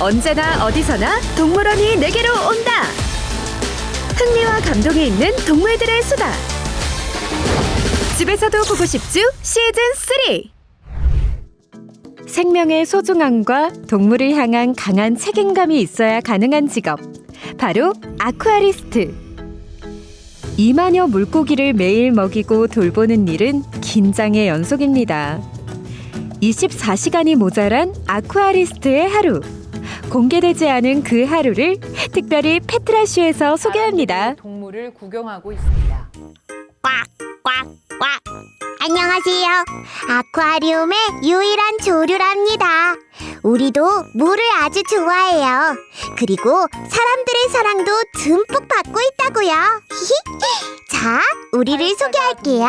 언제나 어디서나 동물원이 내게로 온다. 흥미와 감동이 있는 동물들의 수다. 집에서도 보고 싶죠? 시즌 3. 생명의 소중함과 동물을 향한 강한 책임감이 있어야 가능한 직업. 바로 아쿠아리스트. 2만여 물고기를 매일 먹이고 돌보는 일은 긴장의 연속입니다. 24시간이 모자란 아쿠아리스트의 하루. 공개되지 않은 그 하루를 특별히 페트라쇼에서 소개합니다. 동물을 구경하고 있습니다. 꽉꽉 꽉 안녕하세요. 아쿠아리움의 유일한 조류랍니다. 우리도 물을 아주 좋아해요. 그리고 사람들의 사랑도 듬뿍 받고 있다고요. 자, 우리를 소개할게요.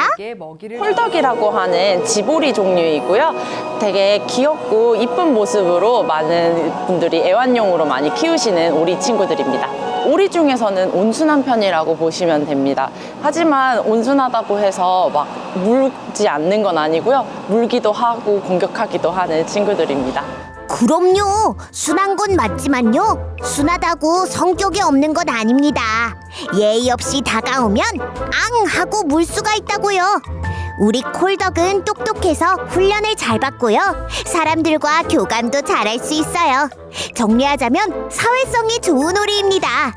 홀덕이라고 하는 지보리 종류이고요. 되게 귀엽고 이쁜 모습으로 많은 분들이 애완용으로 많이 키우시는 오리 친구들입니다. 오리 중에서는 온순한 편이라고 보시면 됩니다. 하지만 온순하다고 해서 막 물지 않는 건 아니고요. 물기도 하고 공격하기도 하는 친구들입니다. 그럼요. 순한 건 맞지만요. 순하다고 성격이 없는 건 아닙니다. 예의 없이 다가오면 앙 하고 물 수가 있다고요. 우리 콜덕은 똑똑해서 훈련을 잘 받고요. 사람들과 교감도 잘할 수 있어요. 정리하자면 사회성이 좋은 오리입니다.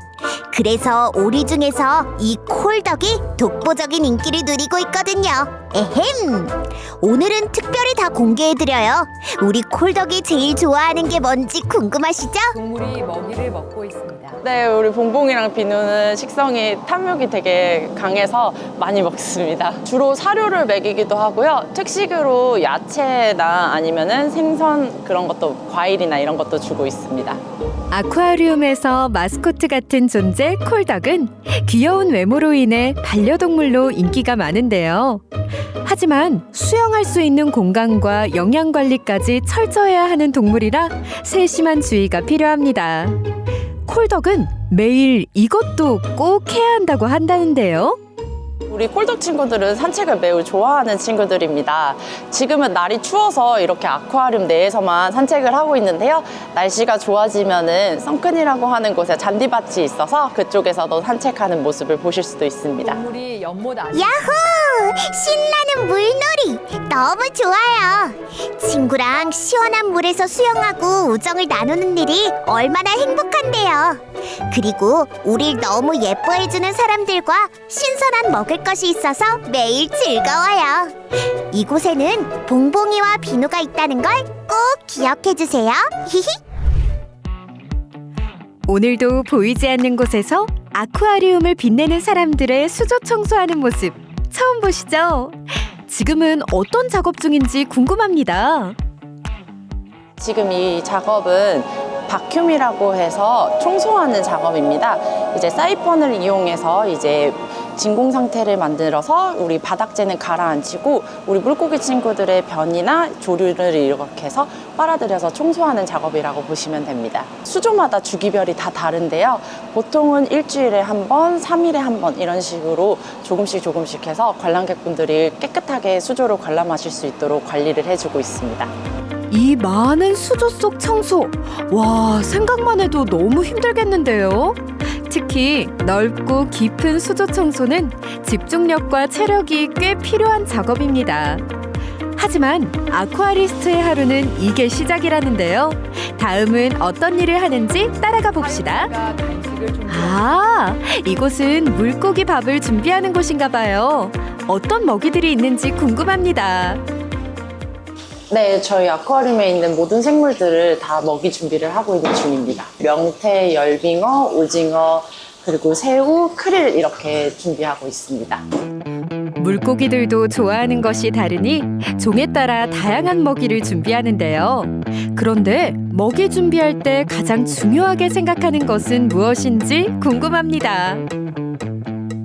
그래서 오리 중에서 이 콜덕이 독보적인 인기를 누리고 있거든요. 에헴. 오늘은 특별히 다 공개해드려요. 우리 콜덕이 제일 좋아하는 게 뭔지 궁금하시죠? 동물이 먹이를 먹고 있습니다. 네, 우리 봉봉이랑 비누는 식성이 탐욕이 되게 강해서 많이 먹습니다. 주로 사료를 먹이기도 하고요. 특식으로 야채나 아니면은 생선 그런 것도 과일이나 이런 것도 주고 있습니다. 아쿠아리움에서 마스코트 같은 존재 콜덕은 귀여운 외모로 인해 반려동물로 인기가 많은데요. 하지만 수영할 수 있는 공간과 영양 관리까지 철저해야 하는 동물이라 세심한 주의가 필요합니다. 콜덕은 매일 이것도 꼭 해야 한다고 한다는데요. 우리 콜덕 친구들은 산책을 매우 좋아하는 친구들입니다. 지금은 날이 추워서 이렇게 아쿠아리움 내에서만 산책을 하고 있는데요. 날씨가 좋아지면은 선큰이라고 하는 곳에 잔디밭이 있어서 그쪽에서도 산책하는 모습을 보실 수도 있습니다. 동물이 연못 안에 야호! 신나는 물놀이! 너무 좋아요! 친구랑 시원한 물에서 수영하고 우정을 나누는 일이 얼마나 행복한데요! 그리고 우릴 너무 예뻐해주는 사람들과 신선한 먹을 것이 있어서 매일 즐거워요! 이곳에는 봉봉이와 비누가 있다는 걸 꼭 기억해주세요! 히히! 오늘도 보이지 않는 곳에서 아쿠아리움을 빛내는 사람들의 수조 청소하는 모습 처음 보시죠? 지금은 어떤 작업 중인지 궁금합니다. 지금 이 작업은 바큐이라고 해서 청소하는 작업입니다. 이제 사이펀을 이용해서 이제 진공 상태를 만들어서 우리 바닥재는 가라앉히고 우리 물고기 친구들의 변이나 조류를 이렇게 해서 빨아들여서 청소하는 작업이라고 보시면 됩니다. 수조마다 주기별이 다 다른데요. 보통은 일주일에 한 번, 삼일에 한 번 이런 식으로 조금씩 조금씩 해서 관람객분들이 깨끗하게 수조를 관람하실 수 있도록 관리를 해주고 있습니다. 이 많은 수조 속 청소. 와, 생각만 해도 너무 힘들겠는데요. 특히 넓고 깊은 수조 청소는 집중력과 체력이 꽤 필요한 작업입니다. 하지만 아쿠아리스트의 하루는 이게 시작이라는데요. 다음은 어떤 일을 하는지 따라가 봅시다. 아, 이곳은 물고기 밥을 준비하는 곳인가 봐요. 어떤 먹이들이 있는지 궁금합니다. 네, 저희 아쿠아리움에 있는 모든 생물들을 다 먹이 준비를 하고 있는 중입니다. 명태, 열빙어, 오징어, 그리고 새우, 크릴 이렇게 준비하고 있습니다. 물고기들도 좋아하는 것이 다르니 종에 따라 다양한 먹이를 준비하는데요. 그런데 먹이 준비할 때 가장 중요하게 생각하는 것은 무엇인지 궁금합니다.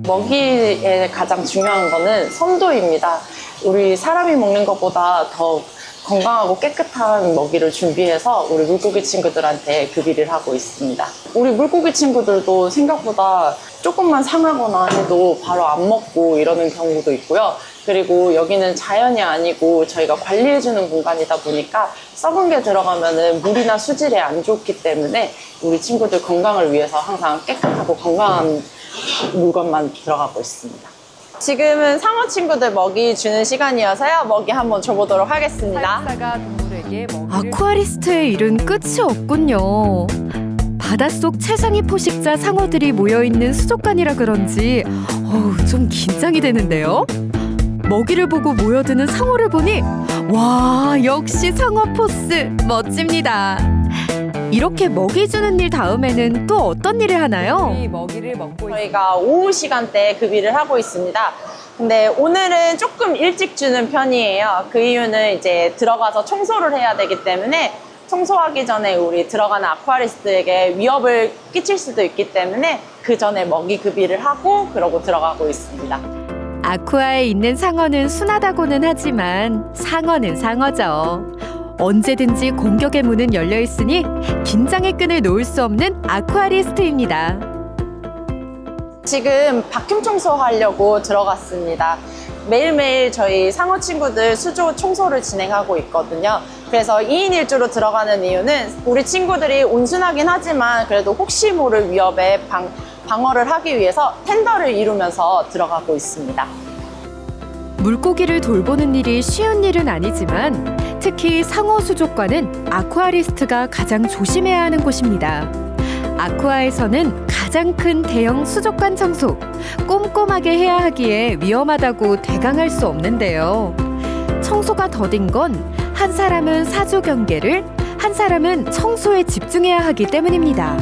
먹이의 가장 중요한 거는 선도입니다. 우리 사람이 먹는 것보다 더 건강하고 깨끗한 먹이를 준비해서 우리 물고기 친구들한테 급이를 하고 있습니다. 우리 물고기 친구들도 생각보다 조금만 상하거나 해도 바로 안 먹고 이러는 경우도 있고요. 그리고 여기는 자연이 아니고 저희가 관리해주는 공간이다 보니까 썩은 게 들어가면은 물이나 수질에 안 좋기 때문에 우리 친구들 건강을 위해서 항상 깨끗하고 건강한 물건만 들어가고 있습니다. 지금은 상어 친구들 먹이 주는 시간이어서요. 먹이 한번 줘보도록 하겠습니다. 사육사가 동물에게 먹이를 아쿠아리스트의 일은 끝이 없군요. 바닷속 최상위 포식자 상어들이 모여 있는 수족관이라 그런지 어우, 좀 긴장이 되는데요. 먹이를 보고 모여드는 상어를 보니 와 역시 상어 포스 멋집니다. 이렇게 먹이 주는 일 다음에는 또 어떤 일을 하나요? 이 먹이를 먹고 있습니다. 저희가 오후 시간대 급일을 하고 있습니다. 근데 오늘은 조금 일찍 주는 편이에요. 그 이유는 이제 들어가서 청소를 해야 되기 때문에 청소하기 전에 우리 들어가는 아쿠아리스트에게 위협을 끼칠 수도 있기 때문에 그 전에 먹이 급일을 하고 그러고 들어가고 있습니다. 아쿠아에 있는 상어는 순하다고는 하지만 상어는 상어죠. 언제든지 공격의 문은 열려 있으니 긴장의 끈을 놓을 수 없는 아쿠아리스트입니다. 지금 바큐 청소하려고 들어갔습니다. 매일매일 저희 상어 친구들 수조 청소를 진행하고 있거든요. 그래서 2인 1조로 들어가는 이유는 우리 친구들이 온순하긴 하지만 그래도 혹시 모를 위협에 방, 방어를 하기 위해서 텐더를 이루면서 들어가고 있습니다. 물고기를 돌보는 일이 쉬운 일은 아니지만 특히 상어 수족관은 아쿠아리스트가 가장 조심해야 하는 곳입니다. 아쿠아에서는 가장 큰 대형 수족관 청소 꼼꼼하게 해야 하기에 위험하다고 대강할 수 없는데요. 청소가 더딘 건 한 사람은 사조 경계를 한 사람은 청소에 집중해야 하기 때문입니다.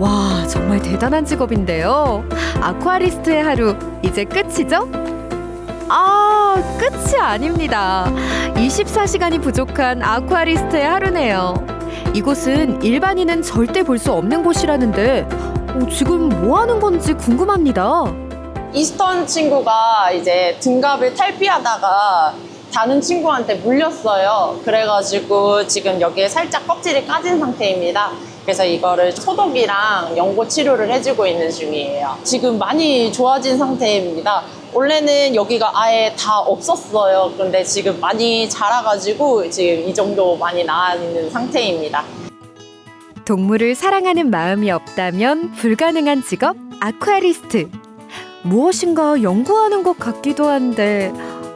와, 정말 대단한 직업인데요. 아쿠아리스트의 하루 이제 끝이죠? 아, 끝이 아닙니다. 24시간이 부족한 아쿠아리스트의 하루네요. 이곳은 일반인은 절대 볼 수 없는 곳이라는데 어, 지금 뭐 하는 건지 궁금합니다. 이스턴 친구가 이제 등갑을 탈피하다가 다른 친구한테 물렸어요. 그래가지고 지금 여기에 살짝 껍질이 까진 상태입니다. 그래서 이거를 소독이랑 연고 치료를 해주고 있는 중이에요. 지금 많이 좋아진 상태입니다. 원래는 여기가 아예 다 없었어요. 근데 지금 많이 자라가지고 지금 이 정도 많이 나아 있는 상태입니다. 동물을 사랑하는 마음이 없다면 불가능한 직업 아쿠아리스트. 무엇인가 연구하는 것 같기도 한데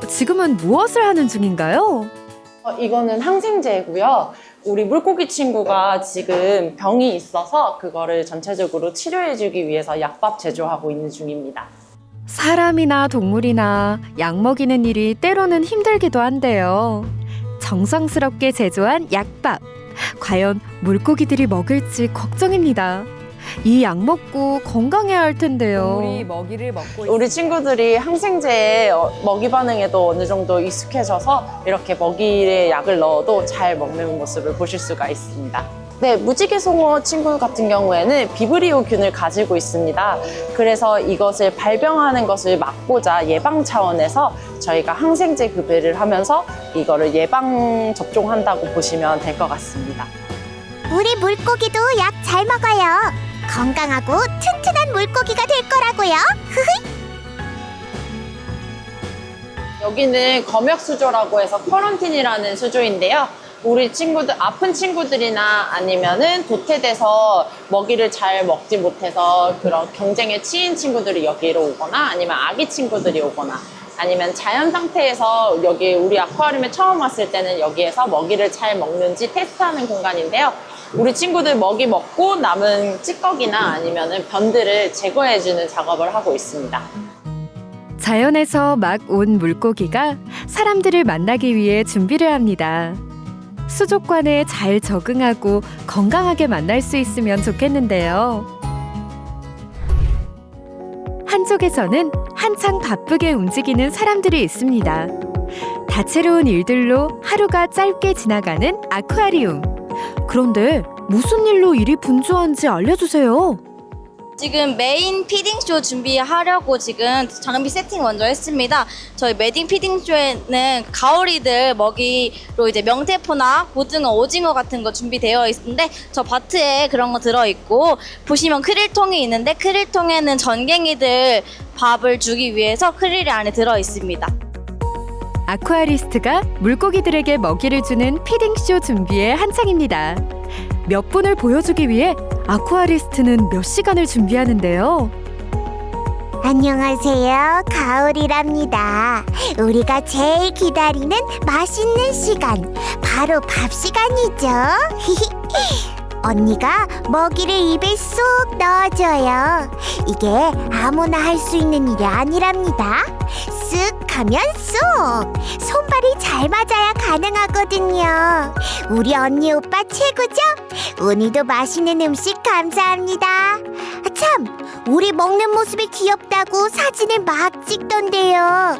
지금은 무엇을 하는 중인가요? 어, 이거는 항생제고요. 우리 물고기 친구가 지금 병이 있어서 그거를 전체적으로 치료해주기 위해서 약밥 제조하고 있는 중입니다. 사람이나 동물이나 약 먹이는 일이 때로는 힘들기도 한데요. 정성스럽게 제조한 약밥. 과연 물고기들이 먹을지 걱정입니다. 이 약 먹고 건강해야 할 텐데요. 동물이 먹이를 먹고. 우리 친구들이 항생제에 어, 먹이 반응에도 어느 정도 익숙해져서 이렇게 먹이에 약을 넣어도 잘 먹는 모습을 보실 수가 있습니다. 네, 무지개 송어 친구 같은 경우에는 비브리오균을 가지고 있습니다. 그래서 이것을 발병하는 것을 막고자 예방 차원에서 저희가 항생제 급여를 하면서 이거를 예방 접종한다고 보시면 될 것 같습니다. 우리 물고기도 약 잘 먹어요. 건강하고 튼튼한 물고기가 될 거라고요. 여기는 검역 수조라고 해서 쿼런틴이라는 수조인데요. 우리 친구들, 아픈 친구들이나 아니면은 도태돼서 먹이를 잘 먹지 못해서 그런 경쟁에 치인 친구들이 여기로 오거나 아니면 아기 친구들이 오거나 아니면 자연 상태에서 여기 우리 아쿠아리움에 처음 왔을 때는 여기에서 먹이를 잘 먹는지 테스트하는 공간인데요. 우리 친구들 먹이 먹고 남은 찌꺼기나 아니면은 변들을 제거해주는 작업을 하고 있습니다. 자연에서 막 온 물고기가 사람들을 만나기 위해 준비를 합니다. 수족관에 잘 적응하고 건강하게 만날 수 있으면 좋겠는데요. 한쪽에서는 한창 바쁘게 움직이는 사람들이 있습니다. 다채로운 일들로 하루가 짧게 지나가는 아쿠아리움. 그런데 무슨 일로 일이 분주한지 알려주세요. 지금 메인 피딩쇼 준비하려고 지금 장비 세팅 먼저 했습니다. 저희 메딩 피딩쇼에는 가오리들 먹이로 이제 명태포나 고등어, 오징어 같은 거 준비되어 있는데 저 바트에 그런 거 들어있고 보시면 크릴통이 있는데 크릴통에는 전갱이들 밥을 주기 위해서 크릴이 안에 들어 있습니다. 아쿠아리스트가 물고기들에게 먹이를 주는 피딩쇼 준비에 한창입니다. 몇 분을 보여주기 위해 아쿠아리스트는 몇 시간을 준비하는데요. 안녕하세요. 가을이랍니다. 우리가 제일 기다리는 맛있는 시간, 바로 밥 시간이죠. 언니가 먹이를 입에 쏙 넣어줘요. 이게 아무나 할 수 있는 일이 아니랍니다. 쓱 하면 쏙! 손 발이 잘 맞아야 가능하거든요. 우리 언니 오빠 최고죠? 오늘도 맛있는 음식 감사합니다. 아, 참! 우리 먹는 모습이 귀엽다고 사진을 막 찍던데요.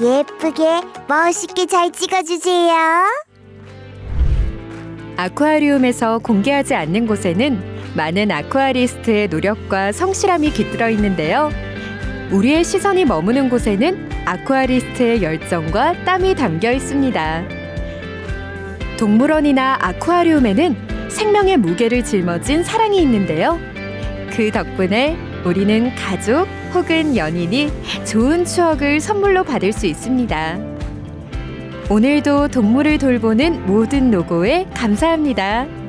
예쁘게 멋있게 잘 찍어주세요. 아쿠아리움에서 공개하지 않는 곳에는 많은 아쿠아리스트의 노력과 성실함이 깃들어 있는데요. 우리의 시선이 머무는 곳에는 아쿠아리스트의 열정과 땀이 담겨 있습니다. 동물원이나 아쿠아리움에는 생명의 무게를 짊어진 사랑이 있는데요. 그 덕분에 우리는 가족 혹은 연인이 좋은 추억을 선물로 받을 수 있습니다. 오늘도 동물을 돌보는 모든 노고에 감사합니다.